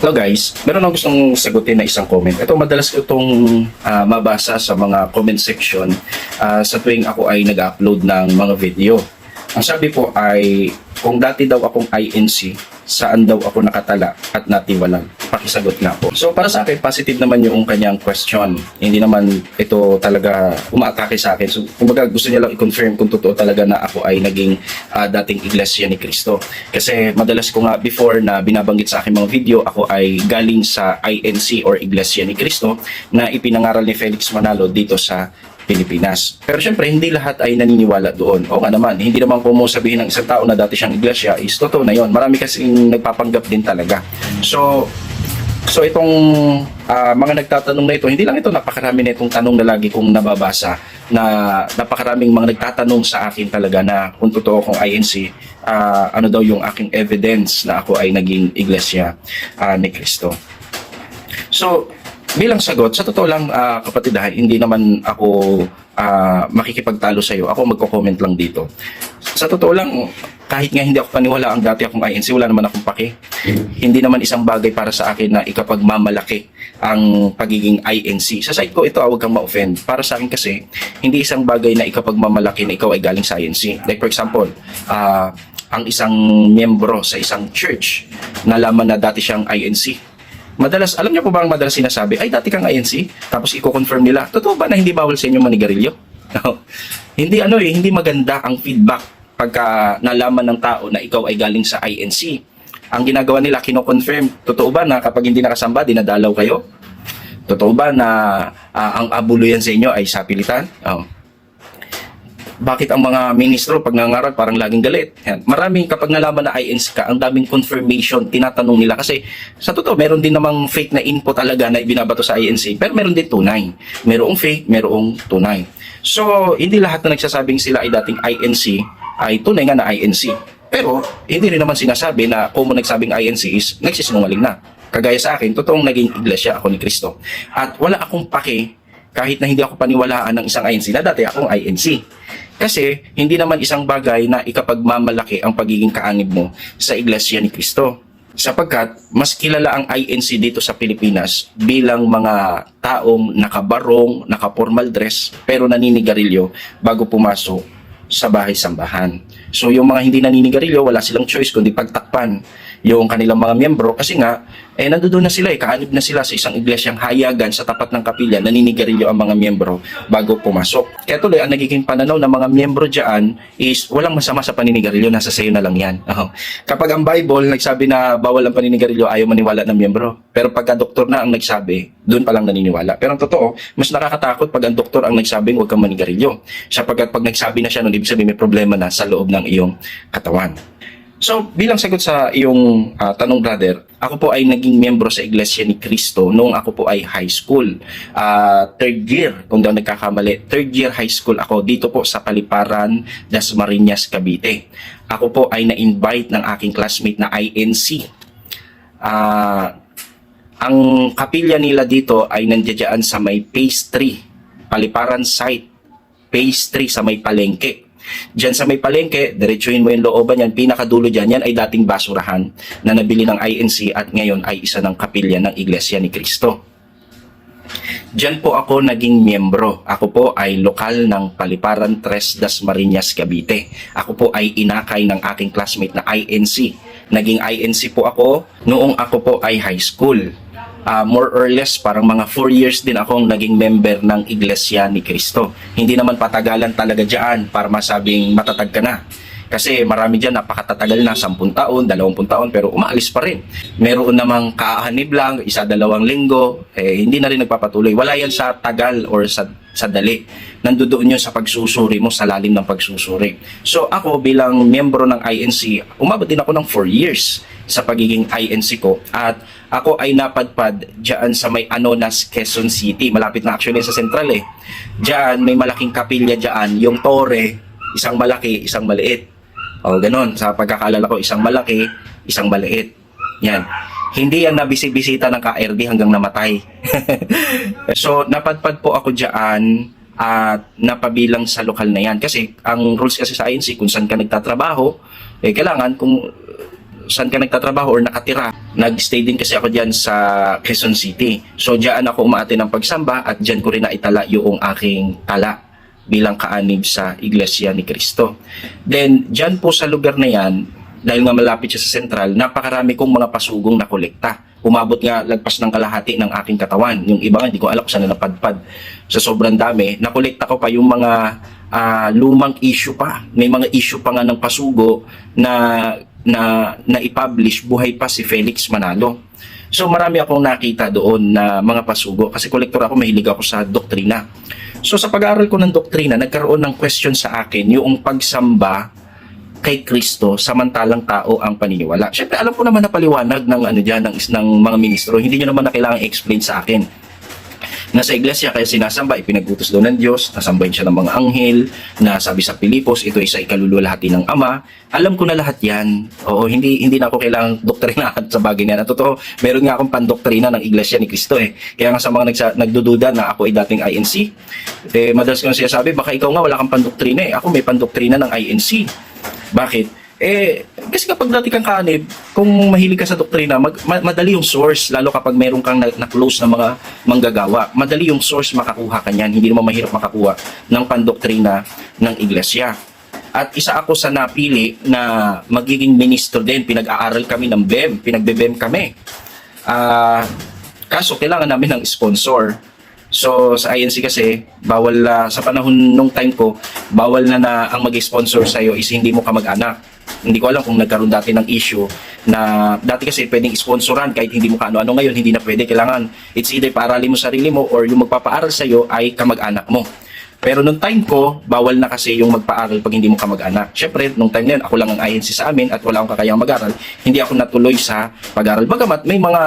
Hello guys, meron akong gustong sagutin na isang comment. Ito madalas ko itong ah, mabasa sa mga comment section ah, sa tuwing ako ay nag-upload ng mga video. Ang sabi po ay, kung dati daw akong INC, saan daw ako nakatala at natiwalag? Pakisagot nga po. So para sa akin, positive naman yung kanyang question. Hindi naman ito talaga umaatake sa akin. So kumbaga gusto niya lang i-confirm kung totoo talaga na ako ay naging ah, dating iglesia ni Cristo. Kasi madalas ko nga before na binabanggit sa aking mga video, ako ay galing sa INC or Iglesia ni Cristo na ipinangaral ni Felix Manalo dito sa Pilipinas. Pero syempre, hindi lahat ay naniniwala doon. O nga naman, hindi naman po mo sabihin ng isang tao na dati siyang iglesia is totoo na yon. Marami kasing nagpapanggap din talaga. So, So itong ah, mga nagtatanong na ito, hindi lang ito napakarami na itong tanong na lagi kong nababasa na napakaraming mga nagtatanong sa akin talaga na kung totoo kong INC, ah, ano daw yung aking evidence na ako ay naging iglesia ah, ni Cristo. So, bilang sagot, sa totoo lang ah, kapatid ha, hindi naman ako ah, makikipagtalo sa iyo. Ako magko-comment lang dito. Sa totoo lang, kahit nga hindi ako paniwala ang dati akong INC, wala naman akong pake. Hindi naman isang bagay para sa akin na ikapagmamalaki ang pagiging INC. Sa side ko, ito, ah, huwag kang ma-offend. Para sa akin kasi, hindi isang bagay na ikapagmamalaki na ikaw ay galing sa INC. Like for example, ah, ang isang miyembro sa isang church, nalaman na dati siyang INC, Madalas, alam niyo po ba ang madalas sinasabi, ay dati kang INC, tapos i-confirm nila, totoo ba na hindi bawal sa inyo manigarilyo? No. hindi ano eh, hindi maganda ang feedback pagka nalaman ng tao na ikaw ay galing sa INC. Ang ginagawa nila, kino-confirm, totoo ba na kapag hindi nakasamba, dinadalaw kayo? Totoo ba na ah, ang abuluyan sa inyo ay sapilitan? Oh bakit ang mga ministro pag nangaral parang laging galit. Yan. Maraming kapag nalaman na INC ka, ang daming confirmation tinatanong nila kasi sa totoo meron din namang fake na info talaga na ibinabato sa INC pero meron din tunay. Merong fake, merong tunay. So, hindi lahat na nagsasabing sila ay dating INC ay tunay nga na INC. Pero, hindi rin naman sinasabi na kung mo nagsabing INC is nagsisinungaling na. Kagaya sa akin, totoong naging iglesia ako ni Kristo. At wala akong pake kahit na hindi ako paniwalaan ng isang INC na dati akong INC. Kasi hindi naman isang bagay na ikapagmamalaki ang pagiging kaanib mo sa Iglesia ni Cristo. Sapagkat mas kilala ang INC dito sa Pilipinas bilang mga taong nakabarong, naka-formal dress, pero naninigarilyo bago pumasok sa bahay-sambahan. So yung mga hindi naninigarilyo, wala silang choice kundi pagtakpan yung kanilang mga miyembro kasi nga, eh nandoon na sila eh, kaanib na sila sa isang iglesyang hayagan sa tapat ng kapilya, naninigarilyo ang mga miyembro bago pumasok. Kaya tuloy, ang nagiging pananaw ng mga miyembro dyan is walang masama sa paninigarilyo, nasa sayo na lang yan. Oo. Kapag ang Bible nagsabi na bawal ang paninigarilyo, ayaw maniwala ng miyembro. Pero pagka doktor na ang nagsabi, doon pa lang naniniwala. Pero ang totoo, mas nakakatakot pag ang doktor ang nagsabing huwag kang manigarilyo. Sapagkat pag nagsabi na siya, nun, ibig sabihin may problema na sa loob ng iyong katawan. So, bilang sagot sa iyong ah, tanong, brother, ako po ay naging miyembro sa Iglesia ni Cristo noong ako po ay high school. Ah, third year, kung daw nagkakamali, third year high school ako dito po sa Paliparan, Dasmariñas, Cavite. Ako po ay na-invite ng aking classmate na INC. Ah, ang kapilya nila dito ay nandiyan sa may phase 3, Paliparan site, phase 3 sa may palengke. Diyan sa may palengke, diretsuhin mo yung looban yan, pinakadulo dyan, yan ay dating basurahan na nabili ng INC at ngayon ay isa ng kapilya ng Iglesia ni Cristo. Diyan po ako naging miyembro. Ako po ay lokal ng Paliparan Tres Dasmariñas, Cavite. Ako po ay inakay ng aking classmate na INC. Naging INC po ako noong ako po ay high school. Ah, more or less parang mga 4 years din akong naging member ng Iglesia ni Cristo. Hindi naman patagalan talaga diyan para masabing matatag ka na. Kasi marami dyan napakatatagal na, 10 taon, 20 taon, pero umaalis pa rin. Meron namang kaahanib lang, isa dalawang linggo, eh, hindi na rin nagpapatuloy. Wala yan sa tagal or sa, sa dali. Nandoon yun sa pagsusuri mo, sa lalim ng pagsusuri. So ako bilang miyembro ng INC, umabot din ako ng 4 years sa pagiging INC ko. At ako ay napadpad dyan sa may Anonas, Quezon City. Malapit na actually sa Central eh. Dyan, may malaking kapilya dyan, yung tore, isang malaki, isang maliit. O, ganun. Sa pagkakaalala ko, isang malaki, isang maliit. Yan. Hindi yan nabisibisita ng KRD hanggang namatay. so, napadpad po ako dyan at napabilang sa lokal na yan. Kasi, ang rules kasi sa INC, kung saan ka nagtatrabaho, eh, kailangan kung saan ka nagtatrabaho or nakatira. Nag-stay din kasi ako dyan sa Quezon City. So diyan ako umaate ng pagsamba at diyan ko rin naitala yung aking tala bilang kaanib sa Iglesia ni Cristo. Then diyan po sa lugar na yan, dahil nga malapit siya sa sentral, napakarami kong mga pasugong na kolekta. Umabot nga lagpas ng kalahati ng aking katawan. Yung iba nga, hindi ko alam kung saan na napadpad. Sa sobrang dami, nakolekta ko pa yung mga ah, lumang issue pa. May mga issue pa nga ng pasugo na na na i-publish buhay pa si Felix Manalo. So marami akong nakita doon na mga pasugo kasi kolektor ako, mahilig ako sa doktrina. So sa pag-aaral ko ng doktrina, nagkaroon ng question sa akin yung pagsamba kay Kristo samantalang tao ang paniniwala. Syempre alam ko naman na paliwanag ng ano diyan ng, ng mga ministro, hindi niyo naman na kailangan i-explain sa akin. Nasa iglesia kaya sinasamba, ipinagutos daw ng Diyos, nasambahin siya ng mga anghel, na sabi sa Pilipos, ito ay sa ikaluluwalhati ng Ama. Alam ko na lahat yan. Oo, hindi hindi na ako kailangang doktrinahan sa bagay na Totoo, meron nga akong pandoktrina ng iglesia ni Kristo eh. Kaya nga sa mga nagsa, nagdududa na ako ay dating INC, eh, madalas ko siya sabi, baka ikaw nga wala kang pandoktrina eh. Ako may pandoktrina ng INC. Bakit? Eh, kasi kapag dati kang kanib, kung mahilig ka sa doktrina, mag, ma- madali yung source, lalo kapag meron kang na- na-close na mga manggagawa, madali yung source makakuha ka niyan, hindi naman mahirap makakuha ng pandoktrina ng iglesia. At isa ako sa napili na magiging ministro din, pinag-aaral kami ng BEM, pinagbe-BEM kami. Ah, kaso kailangan namin ng sponsor. So sa INC kasi, bawal ah, sa panahon nung time ko, bawal na na ang mag-sponsor sa iyo is hindi mo kamag-anak. Hindi ko alam kung nagkaroon dati ng issue na dati kasi pwedeng sponsoran kahit hindi mo kaano-ano ngayon, hindi na pwede. Kailangan it's either paaralin mo sarili mo or yung magpapaaral sa iyo ay kamag-anak mo. Pero nung time ko, bawal na kasi yung magpaaral pag hindi mo kamag-anak. Siyempre, nung time na yun, ako lang ang INC sa amin at wala akong kakayang mag-aral. Hindi ako natuloy sa pag-aral. Bagamat may mga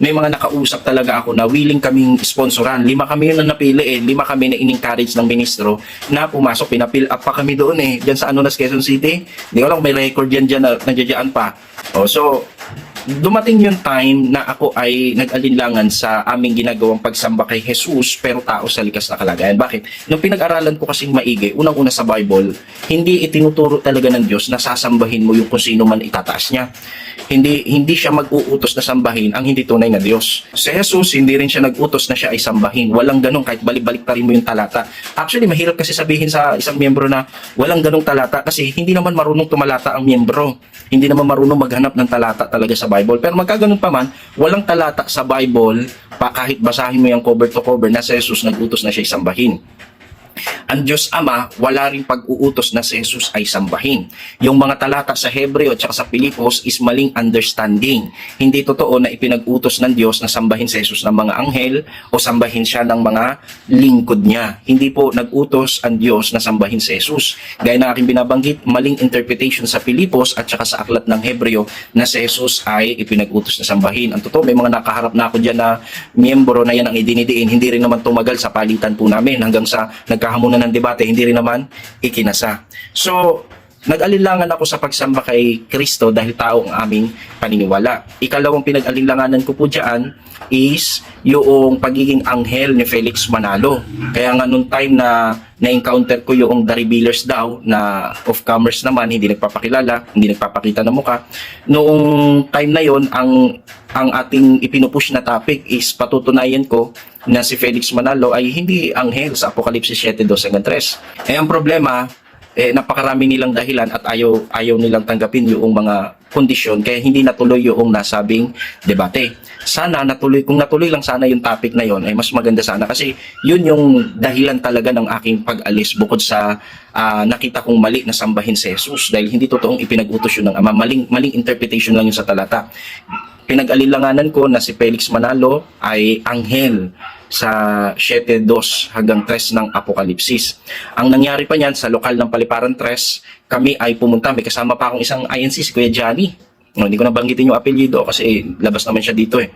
may mga nakausap talaga ako na willing kaming sponsoran. Lima kami yun na napili eh. Lima kami na in-encourage ng ministro na pumasok. Pinapil up pa kami doon eh. Diyan sa ano na Quezon City. Hindi ko lang may record yan dyan na nandiyan pa. Oh, so, dumating yung time na ako ay nag-alinlangan sa aming ginagawang pagsamba kay Jesus pero tao sa likas na kalagayan. Bakit? Nung pinag-aralan ko kasing maigi, unang-una sa Bible, hindi itinuturo talaga ng Diyos na sasambahin mo yung kung sino man itataas niya. Hindi hindi siya mag-uutos na sambahin ang hindi tunay na Diyos. Si Jesus, hindi rin siya nag-utos na siya ay sambahin. Walang ganun kahit balik-balik pa rin mo yung talata. Actually, mahirap kasi sabihin sa isang miyembro na walang ganung talata kasi hindi naman marunong tumalata ang miyembro. Hindi naman marunong maghanap ng talata talaga sa Bible. Pero magkaganon pa man, walang talata sa Bible pa kahit basahin mo yung cover to cover na si Jesus nag-utos na siya isambahin ang Diyos Ama, wala ring pag-uutos na si Jesus ay sambahin. Yung mga talata sa Hebreo at sa Pilipos is maling understanding. Hindi totoo na ipinag-utos ng Diyos na sambahin si Jesus ng mga anghel o sambahin siya ng mga lingkod niya. Hindi po nag-utos ang Diyos na sambahin si Jesus. Gaya na aking binabanggit, maling interpretation sa Pilipos at saka sa aklat ng Hebreo na si Jesus ay ipinag-utos na sambahin. Ang totoo, may mga nakaharap na ako dyan na miyembro na yan ang idinidiin. Hindi rin naman tumagal sa palitan po namin hanggang sa nagkahamunan ng debate, hindi rin naman ikinasa. So, nag-alinlangan ako sa pagsamba kay Kristo dahil tao ang aming paniniwala. Ikalawang pinag-alinlanganan ko po dyan is yung pagiging anghel ni Felix Manalo. Kaya nga nung time na na-encounter ko yung revealers daw na of-commerce naman, hindi nagpapakilala, hindi nagpapakita ng muka. Noong time na yon ang ang ating ipinupush na topic is patutunayan ko na si Felix Manalo ay hindi anghel sa Apokalipsis 7:2 hanggang 3. Eh ang problema, eh napakarami nilang dahilan at ayaw ayaw nilang tanggapin yung mga kondisyon kaya hindi natuloy yung nasabing debate. Sana natuloy kung natuloy lang sana yung topic na yon ay mas maganda sana kasi yun yung dahilan talaga ng aking pag-alis bukod sa ah, nakita kong mali na sambahin si Jesus dahil hindi totoong ipinag-utos yun ng ama maling maling interpretation lang yun sa talata pinag-alilanganan ko na si Felix Manalo ay anghel sa 7.2 hanggang 3 ng Apokalipsis. Ang nangyari pa niyan sa lokal ng Paliparan 3, kami ay pumunta, may kasama pa akong isang INC, si Kuya Johnny. No, hindi ko na banggitin yung apelyido kasi labas naman siya dito eh.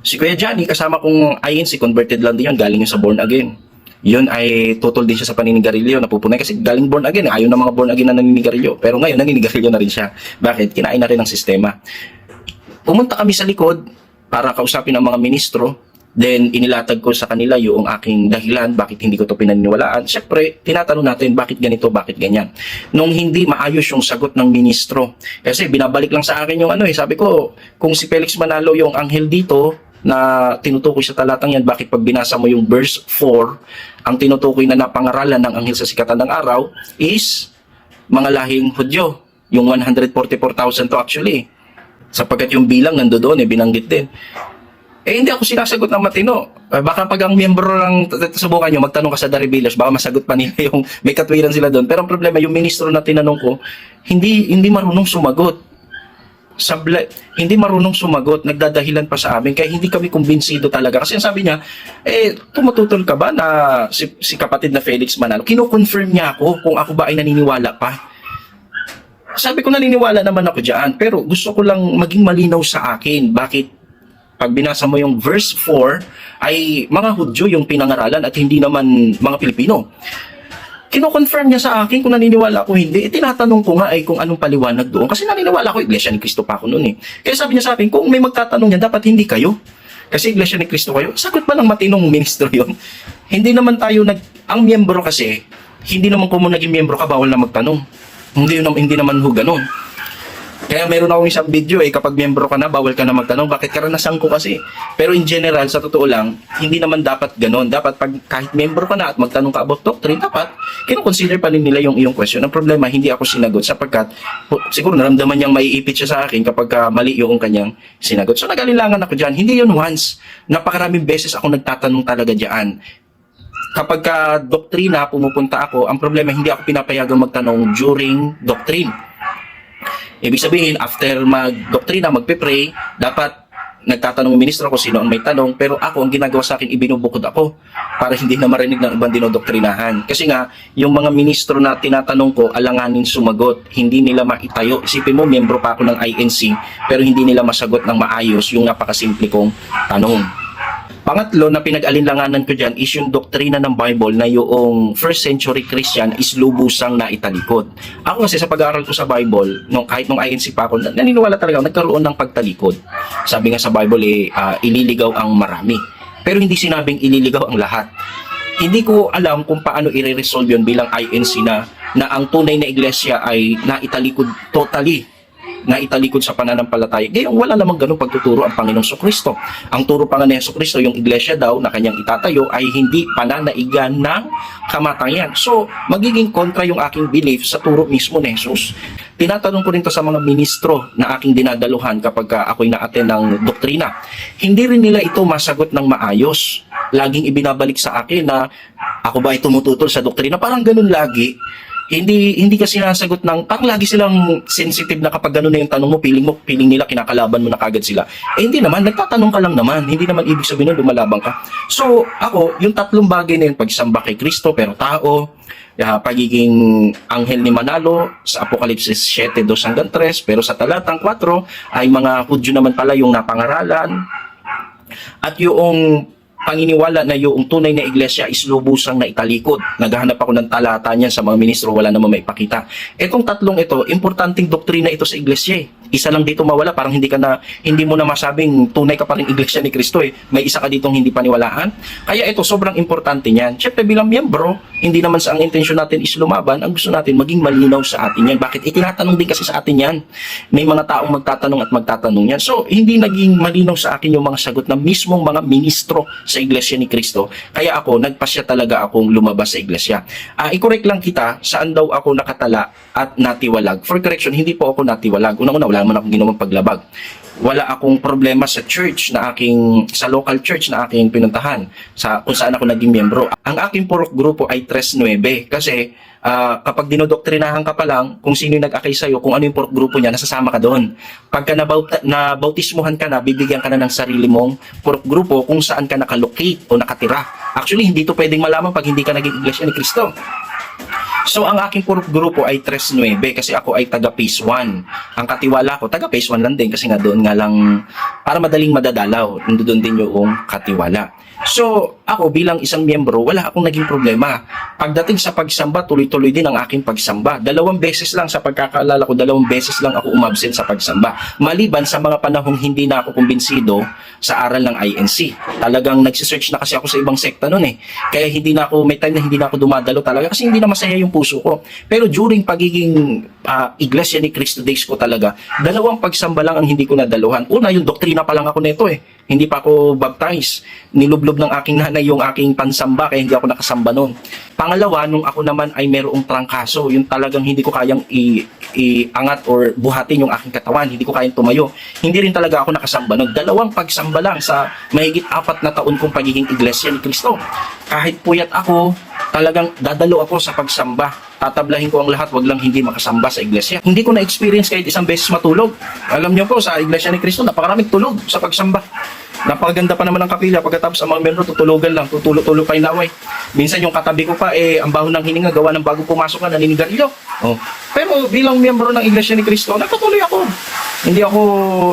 Si Kuya Johnny, kasama kong INC, converted lang din yun, galing yun sa born again. Yun ay tutol din siya sa paninigarilyo, napupunay kasi galing born again, ayaw ng mga born again na naninigarilyo. Pero ngayon, naninigarilyo na rin siya. Bakit? Kinain na rin ng sistema. Pumunta kami sa likod para kausapin ang mga ministro. Then, inilatag ko sa kanila yung aking dahilan, bakit hindi ko to pinaniniwalaan. Siyempre, tinatanong natin, bakit ganito, bakit ganyan. Nung hindi maayos yung sagot ng ministro. Kasi binabalik lang sa akin yung ano eh. Sabi ko, kung si Felix Manalo yung anghel dito, na tinutukoy sa talatang yan, bakit pag binasa mo yung verse 4, ang tinutukoy na napangaralan ng anghel sa sikatan ng araw is mga lahing Hudyo. Yung 144,000 to actually. Sapagkat yung bilang nando doon, eh, binanggit din. Eh, hindi ako sinasagot ng matino. Eh, baka pag ang miyembro t- subukan nyo, magtanong ka sa Revealers, baka masagot pa nila yung may katwiran sila doon. Pero ang problema, yung ministro na tinanong ko, hindi hindi marunong sumagot. Sabla, hindi marunong sumagot, nagdadahilan pa sa amin, kaya hindi kami kumbinsido talaga. Kasi ang sabi niya, eh, tumututol ka ba na si, si kapatid na Felix Manalo? Kino-confirm niya ako kung ako ba ay naniniwala pa. Sabi ko naniniwala naman ako diyan, pero gusto ko lang maging malinaw sa akin bakit pag binasa mo yung verse 4 ay mga Hudyo yung pinangaralan at hindi naman mga Pilipino. Kino-confirm niya sa akin kung naniniwala ako hindi. Eh, tinatanong ko nga ay kung anong paliwanag doon. Kasi naniniwala ko, Iglesia ni Cristo pa ako noon eh. Kaya sabi niya sa akin, kung may magtatanong niya, dapat hindi kayo. Kasi Iglesia ni Cristo kayo. Sagot ba ng matinong ministro yon? Hindi naman tayo nag... Ang miyembro kasi, hindi naman kung mo naging miyembro ka, bawal na magtanong. Hindi, hindi naman ho ganun. Kaya meron akong isang video eh, kapag miyembro ka na, bawal ka na magtanong. Bakit karanasan ko kasi? Pero in general, sa totoo lang, hindi naman dapat ganun. Dapat pag kahit miyembro ka na at magtanong ka about doctrine, dapat kinoconsider pa rin nila yung iyong question. Ang problema, hindi ako sinagot sapagkat siguro naramdaman niyang maiipit siya sa akin kapag ka mali yung kanyang sinagot. So nagalilangan ako dyan. Hindi yun once. Napakaraming beses ako nagtatanong talaga dyan kapag ka doktrina pumupunta ako, ang problema hindi ako pinapayagang magtanong during doctrine. Ibig sabihin, after mag-doktrina, magpe-pray, dapat nagtatanong ministro ko sino ang may tanong, pero ako, ang ginagawa sa akin, ibinubukod ako para hindi na marinig ng ibang dinodoktrinahan. Kasi nga, yung mga ministro na tinatanong ko, alanganin sumagot, hindi nila maitayo. Isipin mo, miyembro pa ako ng INC, pero hindi nila masagot ng maayos yung napakasimple kong tanong. Pangatlo na pinag-alinlanganan ko dyan is yung doktrina ng Bible na yung first century Christian is lubusang na italikod. Ako kasi sa pag-aaral ko sa Bible, nung, kahit nung INC pa ako, naniniwala talaga ako, nagkaroon ng pagtalikod. Sabi nga sa Bible, eh, ah, ililigaw ang marami. Pero hindi sinabing ililigaw ang lahat. Hindi ko alam kung paano i-resolve yun bilang INC na, na ang tunay na iglesia ay naitalikod totally na italikod sa pananampalataya. Ngayon, wala namang ganun pagtuturo ang Panginoong Kristo. Ang turo pa nga ni Kristo, yung iglesia daw na kanyang itatayo ay hindi pananaigan ng kamatayan. So, magiging kontra yung aking belief sa turo mismo ni Jesus. Tinatanong ko rin to sa mga ministro na aking dinadaluhan kapag ka ako'y na-attend ng doktrina. Hindi rin nila ito masagot ng maayos. Laging ibinabalik sa akin na ako ba ay tumututol sa doktrina? Parang ganun lagi hindi hindi ka sinasagot ng parang lagi silang sensitive na kapag gano'n na yung tanong mo, feeling mo, feeling nila kinakalaban mo na kagad sila. Eh hindi naman, nagtatanong ka lang naman. Hindi naman ibig sabihin nun lumalabang ka. So, ako, yung tatlong bagay na yun, pagsamba kay Kristo pero tao, ah, pagiging anghel ni Manalo sa Apokalipsis 7, 2 hanggang 3, pero sa talatang 4 ay mga Hudyo naman pala yung napangaralan, at yung paniniwala na yung tunay na iglesia is lubusang na italikod. Naghahanap ako ng talata niyan sa mga ministro, wala namang maipakita. Etong tatlong ito, importanteng doktrina ito sa iglesia eh. Isa lang dito mawala, parang hindi ka na, hindi mo na masabing tunay ka pa rin iglesia ni Kristo eh. May isa ka ditong hindi paniwalaan. Kaya ito, sobrang importante niyan. Siyempre bilang miyembro, hindi naman sa ang intensyon natin is lumaban, ang gusto natin maging malinaw sa atin yan. Bakit? Itinatanong din kasi sa atin yan. May mga taong magtatanong at magtatanong yan. So, hindi naging malinaw sa akin yung mga sagot ng mismong mga ministro sa iglesia ni Kristo. Kaya ako, nagpasya talaga akong lumabas sa iglesia. Ah, i-correct lang kita, saan daw ako nakatala at natiwalag. For correction, hindi po ako natiwalag. Unang-una, wala naman akong ginawang paglabag. Wala akong problema sa church na aking, sa local church na aking pinuntahan, sa kung saan ako naging miyembro. Ang aking purok grupo ay 3-9 kasi ah, kapag dinodoktrinahan ka pa lang, kung sino yung nag-akay sa'yo, kung ano yung purok grupo niya, nasasama ka doon. Pagka nabauta, nabautismuhan ka na, bibigyan ka na ng sarili mong purok grupo kung saan ka nakalocate o nakatira. Actually, hindi to pwedeng malaman pag hindi ka naging iglesia ni Kristo. So, ang aking grupo ay 3-9 kasi ako ay taga Phase 1. Ang katiwala ko, taga Phase 1 lang din kasi nga doon nga lang, para madaling madadalaw, nandoon din yung katiwala. So, ako bilang isang miyembro, wala akong naging problema. Pagdating sa pagsamba, tuloy-tuloy din ang aking pagsamba. Dalawang beses lang sa pagkakaalala ko, dalawang beses lang ako umabsent sa pagsamba. Maliban sa mga panahong hindi na ako kumbinsido sa aral ng INC. Talagang nagsisearch na kasi ako sa ibang sekta noon eh. Kaya hindi na ako, may time na hindi na ako dumadalo talaga kasi hindi na masaya yung puso ko. Pero during pagiging ah, Iglesia ni Cristo Days ko talaga, dalawang pagsamba lang ang hindi ko nadaluhan. Una, yung doktrina pa lang ako nito eh. Hindi pa ako baptized. Nilublob ng aking nanay yung aking pansamba kaya hindi ako nakasamba noon. Pangalawa, nung ako naman ay merong trangkaso, yung talagang hindi ko kayang iangat or buhatin yung aking katawan, hindi ko kayang tumayo. Hindi rin talaga ako nakasamba noon. Dalawang pagsamba lang sa mahigit apat na taon kong pagiging iglesia ni Kristo. Kahit puyat ako, talagang dadalo ako sa pagsamba. Tatablahin ko ang lahat, wag lang hindi makasamba sa iglesia. Hindi ko na-experience kahit isang beses matulog. Alam niyo po, sa iglesia ni Kristo, napakaraming tulog sa pagsamba. Napakaganda pa naman ng kapila pagkatapos ang mga membro tutulugan lang, tutulog-tulog pa inaway. Minsan yung katabi ko pa eh ang baho ng hininga gawa ng bago pumasok na naninigarilyo. Oh. Pero bilang miyembro ng Iglesia ni Cristo, nagpatuloy ako. Hindi ako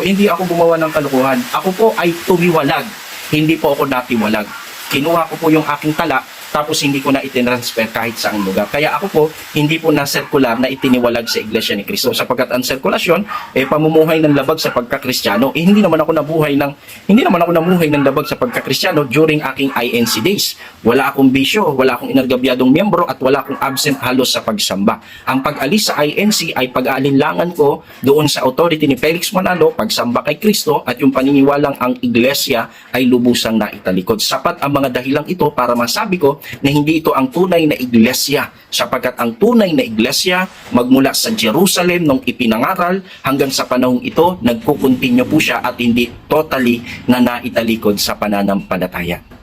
hindi ako gumawa ng kalukuhan. Ako po ay tumiwalag. Hindi po ako natiwalag. Kinuha ko po yung aking tala tapos hindi ko na itinransfer kahit saang lugar. Kaya ako po, hindi po na circular na itiniwalag sa Iglesia ni Cristo. Sapagkat ang sirkulasyon, eh, pamumuhay ng labag sa pagkakristyano. Eh, hindi naman ako nabuhay ng, hindi naman ako namuhay ng labag sa pagkakristyano during aking INC days. Wala akong bisyo, wala akong inargabyadong miyembro, at wala akong absent halos sa pagsamba. Ang pag-alis sa INC ay pag-aalinlangan ko doon sa authority ni Felix Manalo, pagsamba kay Kristo, at yung paniniwalang ang Iglesia ay lubusang naitalikod. Sapat ang mga dahilang ito para masabi ko na hindi ito ang tunay na iglesia sapagkat ang tunay na iglesia magmula sa Jerusalem nung ipinangaral hanggang sa panahong ito nagkukontinyo po siya at hindi totally na naitalikod sa pananampalataya.